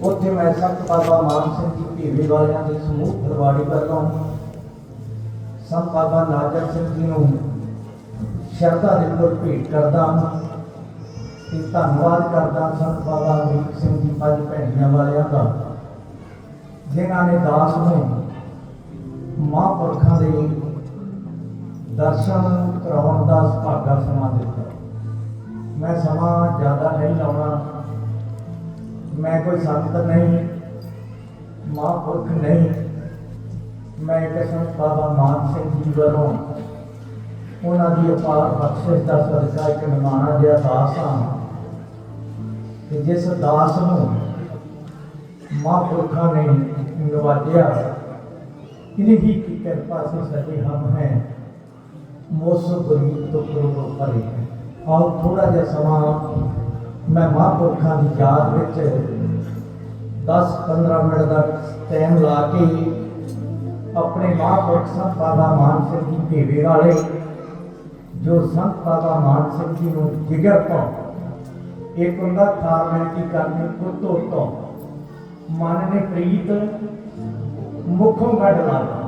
ਉੱਥੇ ਮੈਂ ਸੰਤ ਬਾਬਾ ਮਾਨ ਸਿੰਘ ਜੀ ਭੀਵੇ ਵਾਲਿਆਂ ਦੇ ਸਮੂਹ ਫਰਵਾੜੀ ਵੱਲੋਂ ਸੰਤ ਬਾਬਾ ਨਾਜਰ ਸਿੰਘ ਜੀ ਨੂੰ ਸ਼ਰਧਾ ਦੇ ਫੁੱਲ ਭੇਟ ਕਰਦਾ ਹਾਂ ਤੇ ਧੰਨਵਾਦ ਕਰਦਾ ਸੰਤ ਬਾਬਾ ਅਮਰੀਕ ਸਿੰਘ ਜੀ ਪੰਜ ਭੈਣੀਆਂ ਵਾਲਿਆਂ ਦਾ, ਜਿਨ੍ਹਾਂ ਨੇ ਦਾਸ ਨੂੰ ਮਹਾਂਪੁਰਖਾਂ ਦੇ ਦਰਸ਼ਨ ਕਰਾਉਣ ਦਾ ਸੁਭਾਗਾ ਸਮਾਂ ਦਿੱਤਾ। ਮੈਂ ਸਮਾਂ ਜ਼ਿਆਦਾ ਨਹੀਂ ਲਾਉਣਾ। ਮੈਂ ਕੋਈ ਸੰਤ ਨਹੀਂ ਮਹਾਂਪੁਰਖ ਨਹੀਂ। ਮੈਂ ਕਿਸਮ ਬਾਬਾ ਮਾਨ ਸਿੰਘ ਜੀ ਵੱਲੋਂ ਉਹਨਾਂ ਦੀ ਅਪਾਰ ਬਖਸ਼ਿਸ਼ ਦਾ ਸਦਕਾ ਇੱਕ ਨਿਮਾਣਾ ਜਿਹਾ ਦਾਸ ਹਾਂ ਕਿ ਜਿਸ ਦਾਸ ਨੂੰ ਮਹਾਂਪੁਰਖਾਂ ਨੇ ਨਿਵਾਜਿਆ ਇਨਹੀ ਕੀ ਕਿਰਪਾ ਸੇ ਸਦੇ ਹਮ ਹੈ। ਮੋਸ ਗਰੀਬ ਤੋਂ ਕਰੋ ਪਰੇ ਔਰ ਥੋੜਾ ਜਿਹਾ ਸਮਾਂ ਮੈਂ ਮਹਾਂਪੁਰਖਾਂ ਦੀ ਯਾਦ ਵਿੱਚ 10-15 ਮਿੰਟ ਦਾ ਟਾਈਮ ਲਾ ਕੇ ਆਪਣੇ ਮਹਾਂਪੁਰਖ ਸੰਤ ਬਾਬਾ ਮਾਨ ਸਿੰਘ ਜੀ ਭੇਵੇ ਵਾਲੇ, ਜੋ ਸੰਤ ਬਾਬਾ ਮਾਨ ਸਿੰਘ ਜੀ ਨੂੰ ਜਿਗਰ ਤੋਂ ਇੱਕ ਹੁੰਦਾ ਫਾਰਮੈਲਿਟੀ ਕਰਨੀ, ਕੁੱਤੋ ਤੋਂ ਮਨ ਨੇ ਪ੍ਰੀਤ ਮੁਖੋਂ ਕੱਢ ਲਾਤਾ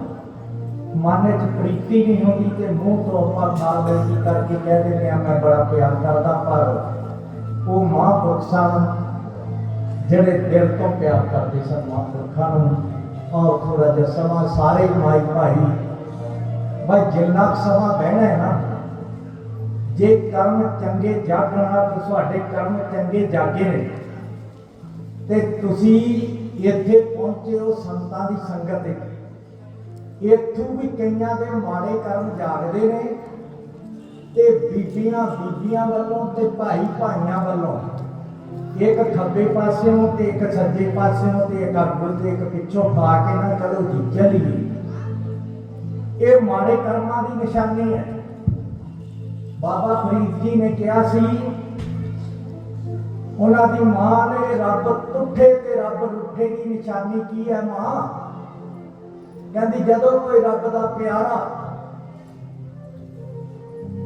ਮਨ ਵਿੱਚ ਪ੍ਰੀਤੀ ਨਹੀਂ ਹੁੰਦੀ ਤੇ ਮੂੰਹ ਤੋਂ ਆਪਾਂ ਫਾਰਮੈਲਿਟੀ ਕਰਕੇ ਕਹਿ ਦਿੰਦੇ ਆ ਮੈਂ ਬੜਾ ਪਿਆਰ ਕਰਦਾ, ਪਰ ਉਹ ਮਹਾਂਪੁਰਖ ਸਨ ਜਿਹੜੇ ਦਿਲ ਤੋਂ ਪਿਆਰ ਕਰਦੇ ਸਨ, ਮਹਾਂਪੁਰਖਾਂ ਨੂੰ, ਔਰ ਥੋੜਾ ਜਿਹਾ ਸਮਾਂ ਸਾਰੇ ਮਾਈ ਭਾਈ ਬਈ ਜਿੰਨਾ ਕੁ ਸਮਾਂ ਬਹਿਣਾ ਹੈ ਨਾ, ਜੇ ਕਰਮ ਚੰਗੇ ਜਾਗਣਾ ਤੇ ਤੁਹਾਡੇ ਕਰਮ ਚੰਗੇ ਜਾਗੇ ਨੇ, ਤੇ ਤੁਸੀਂ ਇੱਥੇ ਪਹੁੰਚੇ ਹੋ ਸੰਤਾਂ ਦੀ ਸੰਗਤ ਵਿੱਚ ਇੱਥੋਂ ਵੀ ਕਈਆਂ ਦੇ ਮਾੜੇ ਕਰਮ ਜਾਗਦੇ ਨੇ ਤੇ ਬੀਬੀਆਂ ਬੀਬੀਆਂ ਵੱਲੋਂ ਤੇ ਭਾਈ ਭਾਈਆਂ ਵੱਲੋਂ ਇੱਕ ਖੱਬੇ ਪਾਸਿਓਂ ਤੇ ਇੱਕ ਸੱਜੇ ਪਾਸਿਓਂ ਤੇ ਇੱਕ ਅੱਗੇ ਤੇ ਇੱਕ ਪਿੱਛੋਂ ਪਾ ਕੇ ਨਾ ਚਲੋ ਜੀ। ਚੱਲੀਏ ਇਹ ਮਾੜੇ ਕਰਮਾਂ ਦੀ ਨਿਸ਼ਾਨੀ ਹੈ। ਬਾਬਾ ਫਰੀਦ ਜੀ ਨੇ ਕਿਹਾ ਸੀ, ਉਹਨਾਂ ਦੀ ਮਾਂ ਨੇ ਰੱਬ ਟੁੱਟੇ ਤੇ ਰੱਬ ਰੁੱਠੇ ਦੀ ਨਿਸ਼ਾਨੀ ਕੀ ਹੈ ਮਾਂ? ਕਹਿੰਦੀ ਜਦੋਂ ਕੋਈ ਰੱਬ ਦਾ ਪਿਆਰਾ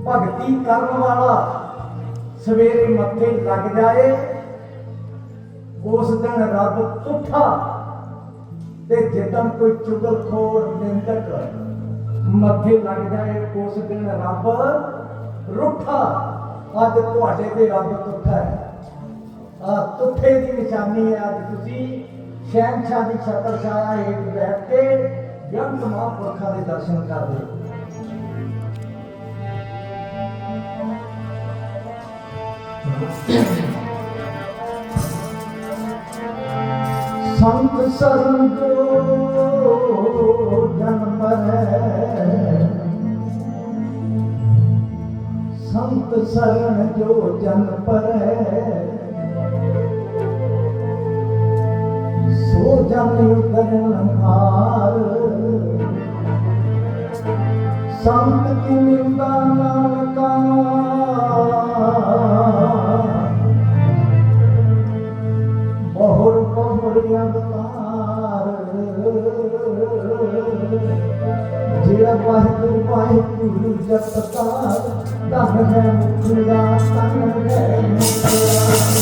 ਭਗਤੀ ਕਰਨ ਵਾਲਾ ਸਵੇਰੇ ਮੱਥੇ ਲੱਗ ਜਾਏ, ਉਸ ਦਿਨ ਰੱਬ ਟੁੱਠਾ ਤੇ ਜਦੋਂ ਕੋਈ ਚੁਗਲਖੋਰ ਨਿੰਦਕ ਮੱਥੇ ਲੱਗ ਜਾਏ, ਉਸ ਦਿਨ ਰੱਬ ਰੁੱਠਾ। ਅੱਜ ਤੁਹਾਡੇ ਤੇ ਰੱਬ ਟੁੱਠਾ ਹੈ। ਆ ਤੁੱਠੇ ਦੀ ਨਿਸ਼ਾਨੀ ਹੈ ਅੱਜ ਤੁਸੀਂ। ਸ਼ਹਿਨशाह ਦੀ ਛਤਰ ਛਾਇਆ ਹੇਠ ਬੈਠ ਕੇ ਜੰਤ ਮਹਾਂਪੁਰਖਾਂ ਦੇ ਦਰਸ਼ਨ ਕਰਦੇ ਸੰਤ ਸਰਨ ਜੋ ਜਨਮ ਹੈ ਸੰਤ ਸਰਨ ਜੋ ਜਨ ਪਰੈ। ਸੋ ਜਨ ਉਦਰਨ ਹਾਰ। ਸੰਤ ਕੀ ਨਿੰਦਾ ਨਾਨਕਾ ਮੇਰਾ ਵਾਹਿਗੁਰੂ ਵਾਹਿਗੁਰੂ ਜਪਤਾ ਧਨ ਹੈ ਮੁਖਲਾ ਤਨ ਹੈ ਮੁਖਲਾ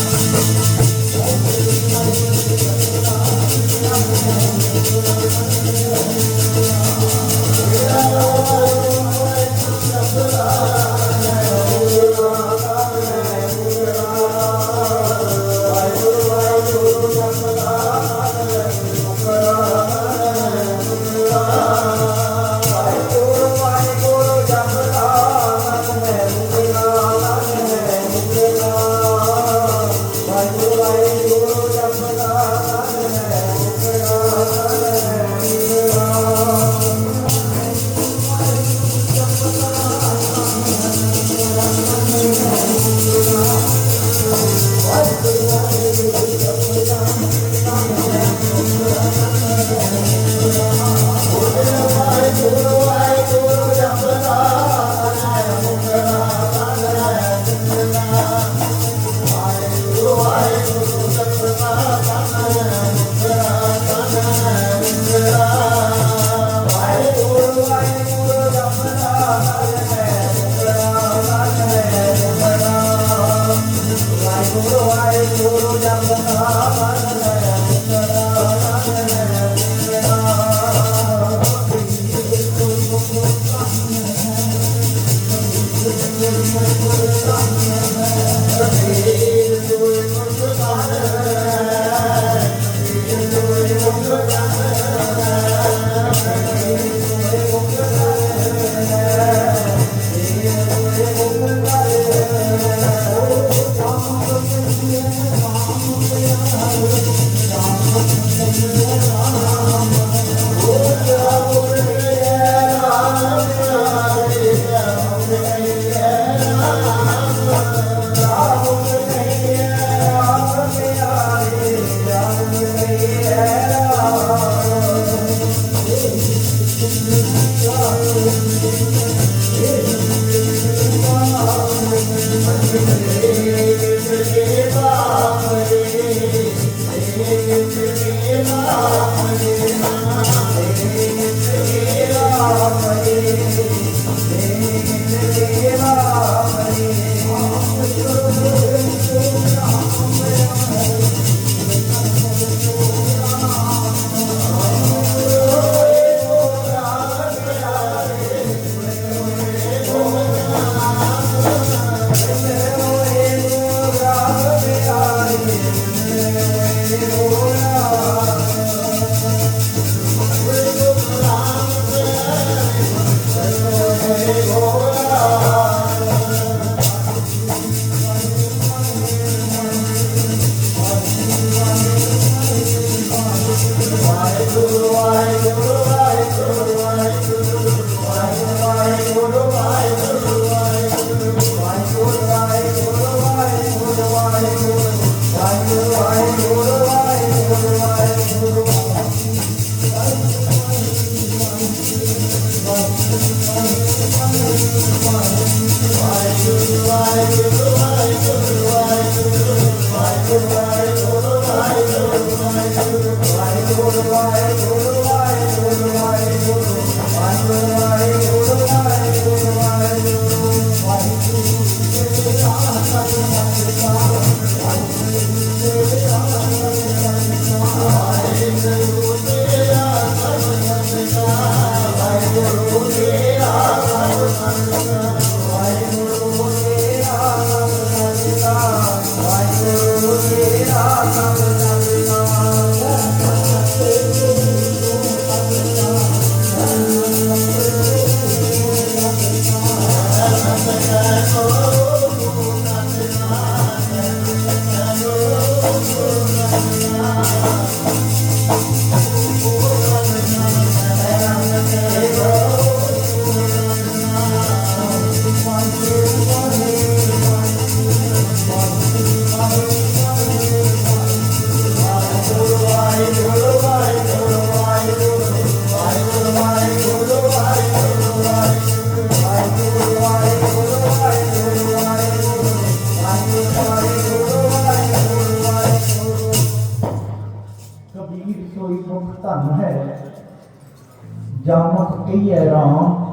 ਜਾਮਤ ਕਹੀਐ ਰਾਮ,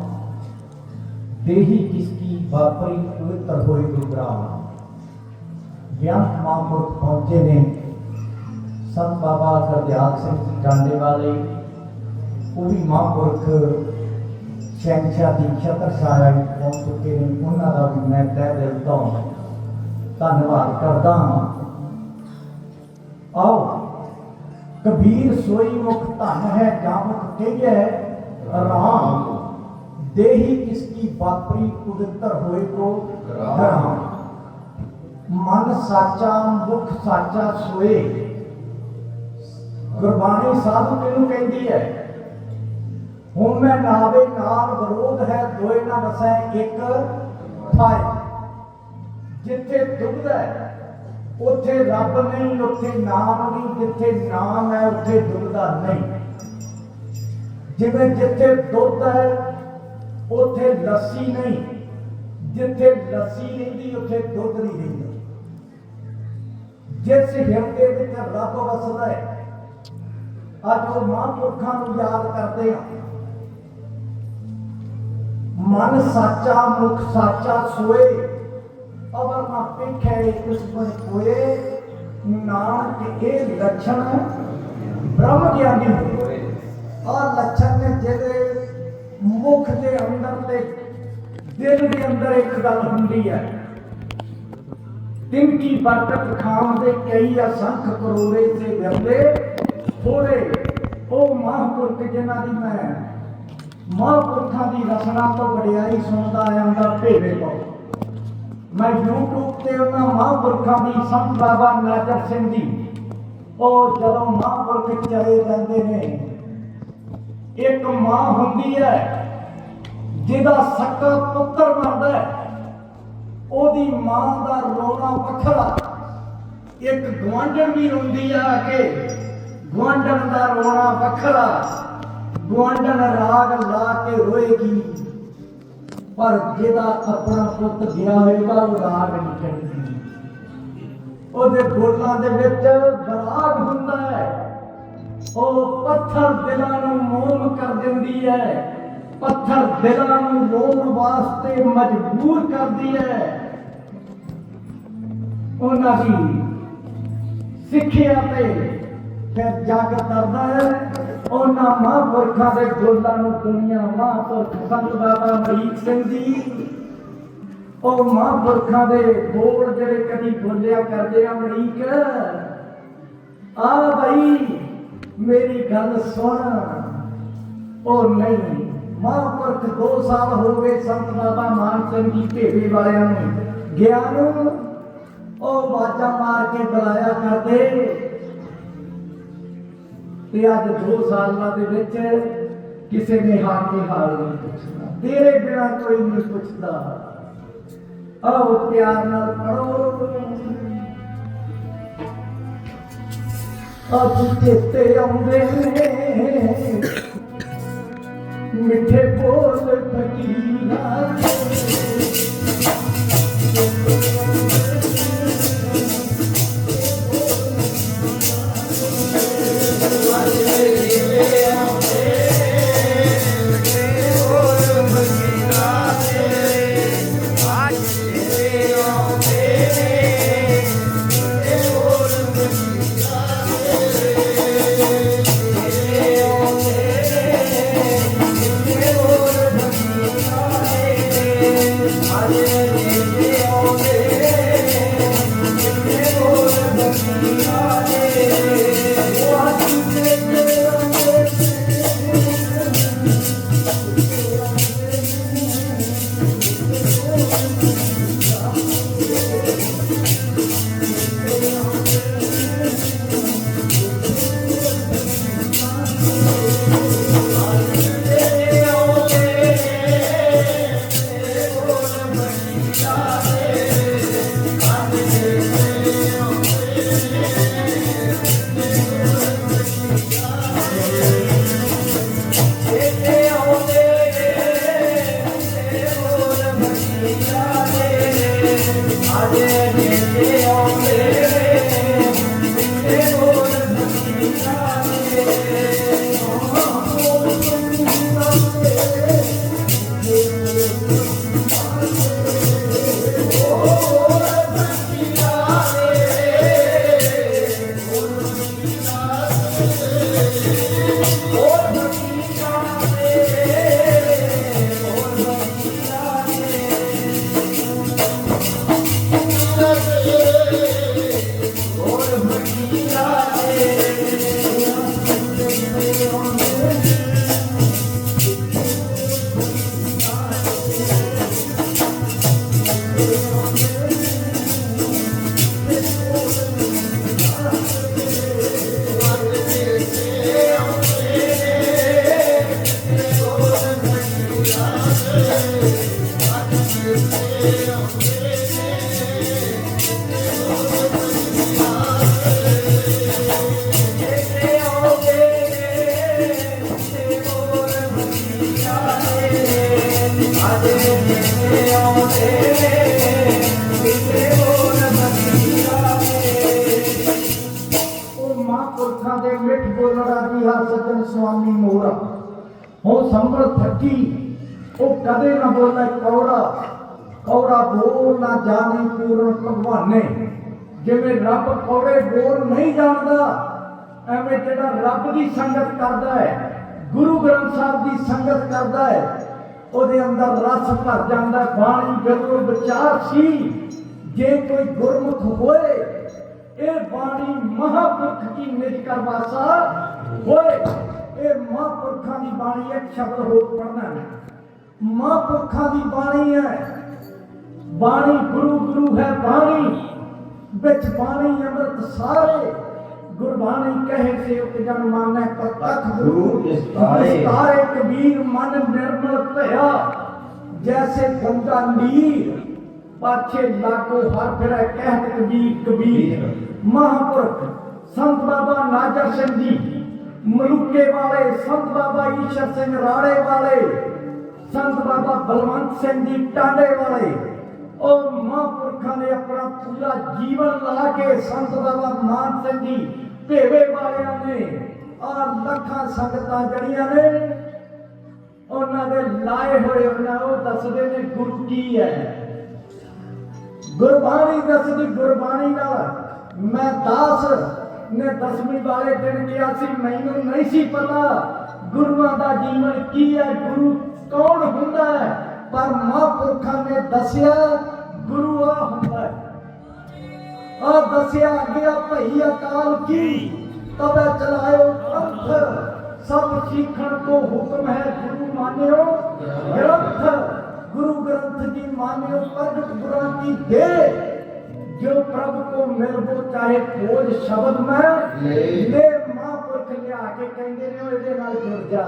ਦੇਹੀ ਕਿਸ ਕੀ ਵਾਪਰੀ ਪਵਿੱਤਰ ਹੋਏ ਗੁਰਗ੍ਰਾਮ। ਗਿਆਨ ਮਹਾਂਪੁਰਖ ਪਹੁੰਚੇ ਨੇ ਸੰਤ ਬਾਬਾ ਗੁਰਦਿਆਲ ਸਿੰਘ ਜੀ ਡਾਂਡੇ ਵਾਲੇ। ਉਹ ਵੀ ਮਹਾਂਪੁਰਖ ਸ਼ਹਿਨਸ਼ਾਹ ਦੀ ਛਤਰਛਾਇਆ ਵਿੱਚ ਪਹੁੰਚ ਚੁੱਕੇ ਨੇ। ਉਹਨਾਂ ਦਾ ਵੀ ਮੈਂ ਤਹਿ ਦਿਲ ਤੋਂ ਧੰਨਵਾਦ ਕਰਦਾ ਹਾਂ। ਆਓ ਕਬੀਰ ਸੋਈ ਮੁਖ ਧਨ ਹੈ ਜਾਂ ਜਾਮਕ ਕਹੀਐ ਰਾਮ ਦੇਹੀ ਕਿਸ ਕੀ ਬਾਪਰੀ ਪਵਿੱਤਰ ਹੋਏ ਕੋ ਰਾਮ। ਮਨ ਸਾਚਾ ਮੁਖ ਸਾਚਾ ਸੋਏ। ਗੁਰਬਾਣੀ ਸਾਧੂ ਕਿਹਨੂੰ ਕਹਿੰਦੀ ਹੈ? ਹੁਣ ਮੈਂ ਨਾਵੇ ਨਾਲ ਵਿਰੋਧ ਹੈ ਦੋਏ ਨਾ ਵਸੈ ਇੱਕ ਥਾਏ। ਜਿੱਥੇ ਦੁੱਧ ਹੈ ਉੱਥੇ ਰੱਬ ਨਹੀਂ ਉੱਥੇ ਨਾਮ ਨਹੀਂ ਜਿੱਥੇ ਨਾਮ ਹੈ ਉੱਥੇ ਦੁੱਧਦਾ ਨਹੀਂ। ਜਿਵੇਂ ਜਿੱਥੇ ਦੁੱਧ ਹੈ, ਉੱਥੇ ਲੱਸੀ ਨਹੀਂ। ਜਿੱਥੇ ਲੱਸੀ ਰਹਿੰਦੀ, ਉੱਥੇ ਦੁੱਧ ਨਹੀਂ ਰਹਿੰਦਾ। ਜਿਸ ਹਿਰਦੇ ਵਿੱਚ ਰੱਬ ਵਸਦਾ ਹੈ, ਅੱਜ ਉਹ ਮਹਾਂਪੁਰਖਾਂ ਨੂੰ ਯਾਦ ਕਰਦੇ ਹਾਂ ਮਨ ਸਾਚਾ, ਮੁਖ ਸਾਚਾ ਸੋਏ ਅਵਰ ਨਾ ਪਿਖੇ ਕੁਛ ਬਣ ਨਾਨਕ ਇਹ ਲੱਛਣ ਦੇ ਅੰਦਰ ਤੇ ਦਿਲ ਦੇ ਅੰਦਰ ਇੱਕ ਗੱਲ ਹੁੰਦੀ ਹੈ। ਤਿੰਨ ਕੀ ਬਰਕਤ ਖਾਮ ਦੇ ਕਈ ਅਸੰਖ ਕਰੋੜੇ ਤੇ ਵਿਰਲੇ। ਥੋੜੇ ਉਹ ਮਹਾਂਪੁਰਖ ਜਿਨ੍ਹਾਂ ਦੀ ਮੈਂ ਮਹਾਂਪੁਰਖਾਂ ਦੀ ਰਸਨਾ ਤੋਂ ਵਡਿਆਈ ਸੁਣਦਾ ਆਇਆ ਦਾ ਭੇਵੇ ਪਾਉ। ਮੈਂ YouTube ਤੇ ਉਹਨਾਂ ਮਹਾਂਪੁਰਖਾਂ ਦੀ ਸੰਤ ਬਾਬਾ ਨਾਜਰ ਸਿੰਘ ਦੀ ਉਹ ਜਦੋਂ ਮਹਾਂਪੁਰਖ ਚਲੇ ਜਾਂਦੇ ਨੇ, ਇੱਕ ਮਾਂ ਹੁੰਦੀ ਹੈ ਜਿਹਦਾ ਸੱਕਾ ਪੁੱਤਰ ਮਰਦਾ ਹੈ, ਉਹਦੀ ਮਾਂ ਦਾ ਰੋਣਾ ਵੱਖਰਾ। ਇੱਕ ਗਵਾਂਢਣ ਵੀ ਰੋਂਦੀ ਆ ਕਿ ਗਵਾਂਢਣ ਦਾ ਰੋਣਾ ਵੱਖਰਾ। ਗਵਾਂਢਣ ਰਾਗ ਲਾ ਕੇ ਰੋਏਗੀ, ਪਰ ਜਿਹਦਾ ਆਪਣਾ ਪੁੱਤ ਗਿਆ ਹੋਏਗਾ ਉਹ ਰਾਗ ਨਹੀਂ ਚੜਦੀ ਉਹਦੇ ਬੋਲਾਂ ਦੇ ਵਿੱਚ ਬਰਾਗ ਹੁੰਦਾ ਹੈ। ਉਹ ਪੱਥਰ ਦਿਲਾਂ ਨੂੰ ਮੋਮ ਕਰ ਦਿੰਦੀ ਹੈ। ਪੱਥਰ ਦਿਲਾਂ ਨੂੰ ਰੋਣ ਵਾਸਤੇ ਮਜਬੂਰ ਕਰਦੀ ਹੈ। ਉਹਨਾਂ ਦੀ ਸਿੱਖਿਆ ਤੇ ਫਿਰ ਜਗ ਕਰਦਾ ਹੈ। ਉਹਨਾਂ ਮਹਾਂਪੁਰਖਾਂ ਦੇ ਬੋਲਾਂ ਨੂੰ ਦੁਨੀਆ ਮਹਾਂਪੁਰਖ ਸੰਤ ਬਾਬਾ ਅਮਰੀਕ ਸਿੰਘ ਜੀ। ਉਹ ਮਹਾਂਪੁਰਖਾਂ ਦੇ ਬੋਲ ਜਿਹੜੇ ਕਦੀ ਬੋਲਿਆ ਕਰਦੇ ਆ ਅਮਰੀਕ ਆ ਭਾਈ ਮੇਰੀ ਗੱਲ ਸੁਣ। ਉਹ ਨਹੀਂ ਮਹਾਂਪੁਰਖ 2 ਸਾਲ ਹੋ ਗਏ ਸੰਤ ਬਾਬਾ ਮਾਨ ਸਿੰਘ ਜੀ ਭੇਵੇ ਵਾਲਿਆਂ ਨੂੰ। ਗਿਆ ਨੂੰ ਉਹ ਬਾਜਾ ਮਾਰ ਕੇ ਬੁਲਾਇਆ ਕਰਦੇ। ਤੇ ਅੱਜ 2 ਸਾਲਾਂ ਦੇ ਵਿੱਚ ਕਿਸੇ ਨੇ ਹਾਲ ਕੇ ਹਾਲ ਨਹੀਂ ਪੁੱਛਣਾ। ਤੇਰੇ ਬਿਨਾ ਕੋਈ ਨਹੀਂ ਪੁੱਛਦਾ। ਆਓ ਪਿਆਰ ਨਾਲ ਪੜੋ ਅੱਜ ਚੇਤੇ ਆਉਂਦੇ ਨੇ। ਮਿੱਠੇ ਬੋਲ ਫਕੀਰਾਂ ਉਹ ਬੋਲੇ ਕੌੜਾ ਕੌੜਾ ਬੋਲ ਨਾ ਜਾਣੇ ਪੂਰਨ ਭਗਵਾਨੇ। ਜਿਵੇਂ ਰੱਬ ਕੌੜੇ ਬੋਲ ਨਹੀਂ ਜਾਣਦਾ, ਐਵੇਂ ਜਿਹੜਾ ਰੱਬ ਦੀ ਸੰਗਤ ਕਰਦਾ ਹੈ, ਗੁਰੂ ਗ੍ਰੰਥ ਸਾਹਿਬ ਦੀ ਸੰਗਤ ਕਰਦਾ ਹੈ, ਉਹਦੇ ਅੰਦਰ ਰਸ ਭਰ ਜਾਂਦਾ, ਬਾਣੀ ਬਿਲਕੁਲ ਵਿਚਾਰ ਸੀ ਜੇ ਕੋਈ ਗੁਰਮੁਖ ਹੋਏ, ਇਹ ਬਾਣੀ ਮਹਾਪੁਰਖ ਕੀ ਨਿਜ ਕਰਵਾਸਾ ਹੋਏ। ਇਹ ਮਹਾਪੁਰਖਾਂ ਦੀ ਬਾਣੀ ਇੱਕ ਸ਼ਬਦ ਹੋਰ ਪੜਨਾ ਹੈ। ਮਹਾਪੁਰਖਾਂ ਦੀ ਬਾਣੀ ਹੈ। ਬਾਣੀ ਗੁਰੂ ਗੁਰੂ ਹੈ ਬਾਣੀ। ਵਿੱਚ ਬਾਣੀ ਅੰਮ੍ਰਿਤ ਸਾਰੇ। ਗੁਰਬਾਣੀ ਕਹੇ ਸੇ ਉਪਜਨ ਮਾਨੈ ਪ੍ਰਤੱਖ ਗੁਰੂ ਵਿਸਤਾਰੇ। ਵਿਸਤਾਰੇ ਕਬੀਰ ਮਨ ਨਿਰਮਲ ਭਇਆ। ਜੈਸੇ ਗੰਗਾ ਨੀਰ ਪਾਛੇ ਲਾਗੋ ਹਰ ਫਿਰੈ ਕਹਿਤ ਕਬੀਰ ਕਬੀਰ। ਮਹਾਪੁਰਖ ਸੰਤ ਬਾਬਾ ਨਾਜਰ ਸਿੰਘ ਜੀ ਮਲੂਕੇ ਵਾਲੇ ਸੰਤ ਬਾਬਾ ਈਸ਼ਰ ਸਿੰਘ ਰਾੜੇ ਵਾਲੇ। ਸੰਤ ਬਾਬਾ ਬਲਵੰਤ ਸਿੰਘ ਜੀ ਟਾਂਡੇ ਵਾਲੇ। ਉਹ ਮਹਾਂਪੁਰਖਾਂ ਨੇ ਆਪਣਾ ਪੂਰਾ ਜੀਵਨ ਲਾ ਕੇ ਸੰਤ ਬਾਬਾ ਮਾਨ ਸਿੰਘ ਜੀ ਭੇਵੇ ਵਾਲਿਆਂ ਨੇ ਆ ਲੱਖਾਂ ਸੰਗਤਾਂ ਜੜੀਆਂ ਨੇ, ਉਹਨਾਂ ਦੇ ਲਾਏ ਹੋਏ ਉਹਨਾਂ ਉਹ ਦੱਸਦੇ ਨੇ ਗੁਰੂ ਕੀ ਹੈ। ਗੁਰਬਾਣੀ ਦੱਸਦੀ, ਗੁਰਬਾਣੀ ਨਾਲ ਮੈਂ ਦਾਸ ਨੇ ਦਸਵੀਂ ਵਾਲੇ ਦਿਨ ਗਿਆ ਸੀ, ਮੈਨੂੰ ਨਹੀਂ ਸੀ ਪਤਾ ਗੁਰੂਆਂ ਦਾ ਜੀਵਨ ਕੀ ਹੈ, ਗੁਰੂ ਕੌਣ ਹੁੰਦਾ ਹੈ ਪਰ ਮਹਾਂਪੁਰਖਾਂ ਨੇ ਦੱਸਿਆ ਗੁਰੂ ਆ ਹੁੰਦਾ ਹੈ ਆ ਦੱਸਿਆ ਅੱਗੇ ਭਈ ਅਕਾਲ ਕੀ ਤਬੇ ਚਲਾਇਓ ਪੰਥ ਸਭ ਸਿੱਖਣ ਕੋ ਹੁਕਮ ਹੈ ਗੁਰੂ ਮਾਨਿਓ ਗ੍ਰੰਥ ਗੁਰੂ ਗ੍ਰੰਥ ਜੀ ਮਾਨਿਓ ਪ੍ਰਗਟ ਗੁਰਾਂ ਕੀ ਦੇ ਜੋ ਪ੍ਰਭ ਕੋ ਮਿਲ ਬੋ ਚਾਹੇ ਖੋਜ ਸ਼ਬਦ ਮੈਂ ਲੈ ਮਹਾਂਪੁਰਖ ਲਿਆ ਕੇ ਕਹਿੰਦੇ ਨੇ ਉਹ ਇਹਦੇ ਨਾਲ ਜੁੜ ਜਾ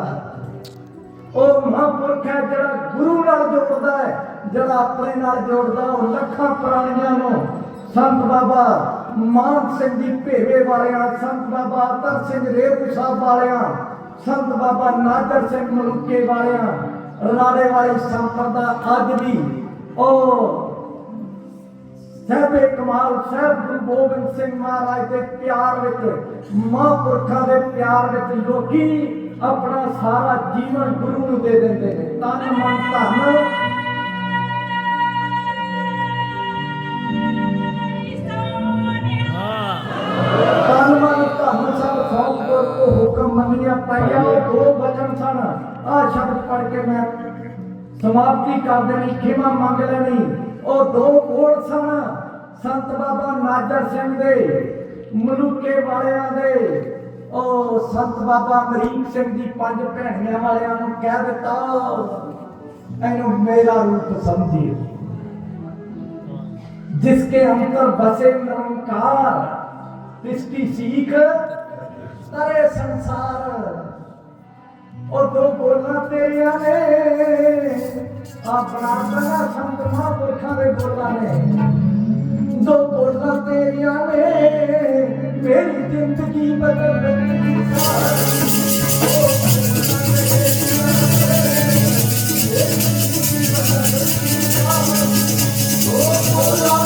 ਉਹ ਮਹਾਂਪੁਰਖ ਹੈ ਜਿਹੜਾ ਗੁਰੂ ਨਾਲ ਜੋੜਦਾ ਹੈ ਜਿਹੜਾ ਆਪਣੇ ਨਾਲ ਜੋੜਦਾ ਉਹ ਲੱਖਾਂ ਪ੍ਰਾਣੀਆਂ ਨੂੰ ਸੰਤ ਬਾਬਾ ਮਾਨ ਸਿੰਘ ਜੀ ਭੇਵੇ ਵਾਲਿਆਂ ਸੰਤ ਬਾਬਾ ਅਤਰ ਸਿੰਘ ਰੇਰੂ ਸਾਹਿਬ ਵਾਲਿਆਂ ਸੰਤ ਬਾਬਾ ਨਾਦਰ ਸਿੰਘ ਮਲੂਕੇ ਵਾਲਿਆਂ ਰਾੜੇ ਵਾਲੀ ਸੰਪਰਦਾ ਅੱਜ ਵੀ ਉਹ ਸਹਿਬੇ ਕਮਾਲ ਸਾਹਿਬ ਗੁਰੂ ਗੋਬਿੰਦ ਸਿੰਘ ਮਹਾਰਾਜ ਦੇ ਪਿਆਰ ਵਿੱਚ ਮਹਾਂਪੁਰਖਾਂ ਦੇ ਪਿਆਰ ਵਿੱਚ ਲੋਕੀ ਆਪਣਾ ਸਾਰਾ ਜੀਵਨ ਗੁਰੂ ਨੂੰ ਦੇ ਦਿੰਦੇ ਨੇ। ਤਨ, ਮਨ, ਧਨ। ਮੰਨਿਆ ਪਾਇਆ ਉਹ ਦੋ ਬਚਨ ਸਨ। ਆ ਸ਼ਬਦ ਪੜ ਕੇ ਮੈਂ ਸਮਾਪਤੀ ਕਰ ਦੇਣੀ, ਖਿਮਾ ਮੰਗ ਲੈਣੀ। ਉਹ ਦੋ ਕੋਲ ਸਨ। ਸੰਤ ਬਾਬਾ ਨਾਜਰ ਸਿੰਘ ਦੇ ਮਲੂਕੇ ਵਾਲਿਆਂ ਦੇ। ਉਹ ਸੰਤ ਬਾਬਾ ਮਰੀਕ ਸਿੰਘ ਦੀ ਪੰਜ ਭੈਣੀਆਂ ਵਾਲਿਆਂ ਨੂੰ ਕਹਿ ਦਿੱਤਾ ਇਹਨੂੰ ਮੇਰਾ ਰੂਪ ਸਮਝੀ ਜਿਸਕੇ ਅੰਦਰ ਬਸੇ ਨਿਰੰਕਾਰ ਤਿਸਕੀ ਸੀਖ ਤਰੇ ਸੰਸਾਰ। ਉਹ ਦੋ ਬੋਲਾਂ ਤੇਰੀਆਂ ਨੇ ਆਪਣਾ ਬਣਾ ਸੰਤ ਮਹਾਂਪੁਰਖਾਂ ਦੇ ਬੋਲਾਂ ਨੇ। ਦੋ ਬੋਲਾਂ ਤੇਰੀਆਂ ਨੇ buried them to keep a Oh, oh, oh,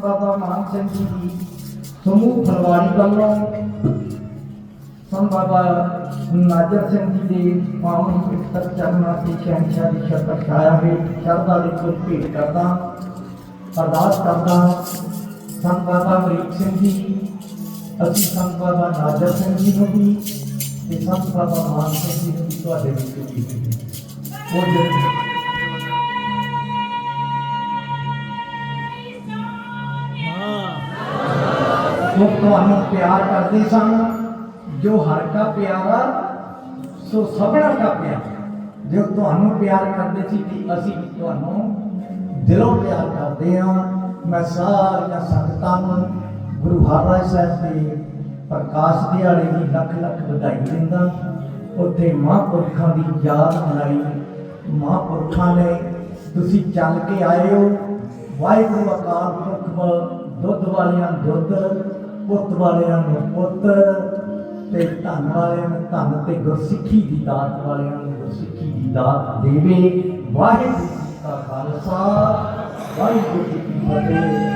ਬਾਬਾ ਮਾਨ ਸਿੰਘ ਜੀ ਦੀ ਸਮੂਹ ਫਲਵਾੜੀ ਵੱਲੋਂ ਸੰਤ ਬਾਬਾ ਨਾਜਰ ਸਿੰਘ ਜੀ ਦੇ ਪਾਵਨ ਪਵਿੱਤਰ ਚਰਨਾਂ ਤੇ ਸ਼ਹਿਨਸ਼ਾਹ ਦੀ ਸ਼ਕਰ ਛਾਇਆ ਹੈ ਸ਼ਰਧਾ ਦੇ ਫੁੱਲ ਭੇਟ ਕਰਦਾ, ਅਰਦਾਸ ਕਰਦਾ, ਸੰਤ ਬਾਬਾ ਅਮਰੀਕ ਸਿੰਘ ਜੀ, ਅਸੀਂ ਸੰਤ ਬਾਬਾ ਨਾਜਰ ਸਿੰਘ ਜੀ ਨੂੰ ਵੀ ਤੇ ਸੰਤ ਬਾਬਾ ਮਾਨ ਸਿੰਘ ਜੀ ਨੂੰ ਵੀ ਤੁਹਾਡੇ ਵਿੱਚ ਕੀਤੀ। ਉਹ ਜਿਹੜੇ ਉਹ ਤੁਹਾਨੂੰ ਪਿਆਰ ਕਰਦੇ ਸਨ ਜੋ ਹਰ ਕਾ ਪਿਆਰਾ, ਸੋ ਸਭਨਾ ਕਾ ਪਿਆਰ। ਜੋ ਤੁਹਾਨੂੰ ਪਿਆਰ ਕਰਦੇ ਸੀ ਕਿ ਅਸੀਂ ਤੁਹਾਨੂੰ ਦਿਲੋਂ ਪਿਆਰ ਕਰਦੇ ਹਾਂ, ਮੈਂ ਸਾਰੀਆਂ ਸੰਗਤਾਂ ਨੂੰ ਗੁਰੂ ਹਰਿਰਾਏ ਸਾਹਿਬ ਦੇ ਪ੍ਰਕਾਸ਼ ਦਿਹਾੜੇ ਦੀ ਲੱਖ ਲੱਖ ਵਧਾਈ ਦਿੰਦਾ। ਉੱਥੇ ਮਹਾਂਪੁਰਖਾਂ ਦੀ ਯਾਦ ਮਨਾਈ। ਮਹਾਂਪੁਰਖਾਂ ਨੇ ਤੁਸੀਂ ਚੱਲ ਕੇ ਆਏ ਹੋ। ਵਾਹਿਗੁਰੂ ਅਕਾਲ ਪੁਰਖ ਦੁੱਧ ਵਾਲਿਆਂ ਦੁੱਧ। ਪੁੱਤ ਵਾਲਿਆਂ ਨੂੰ ਪੁੱਤ ਤੇ ਧਨ ਵਾਲਿਆਂ ਨੂੰ ਧਨ ਤੇ ਗੁਰਸਿੱਖੀ ਦੀ ਦਾਤ ਵਾਲਿਆਂ ਨੂੰ ਗੁਰਸਿੱਖੀ ਦੀ ਦਾਤ ਦੇਵੇ। ਵਾਹਿਗੁਰੂ ਜੀ ਕਾ ਖਾਲਸਾ, ਵਾਹਿਗੁਰੂ ਜੀ ਕੀ ਫਤਿਹ।